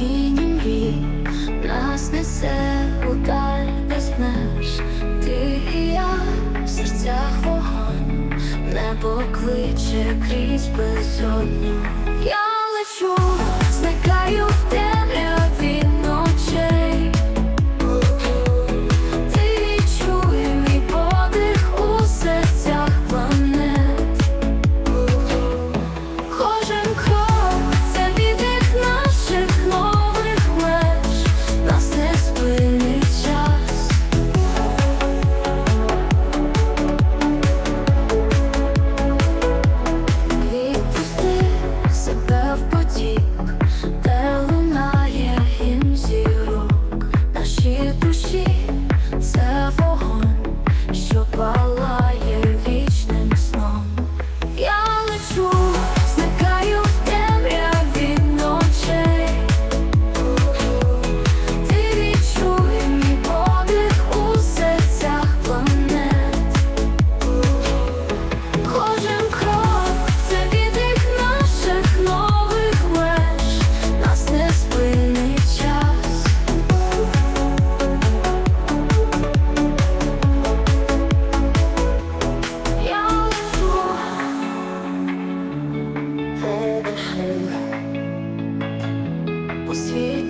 тіні мрій нас несе удаль без меж, ти і я в серцях вогонь, небо кличе крізь безодню. Я лечу Você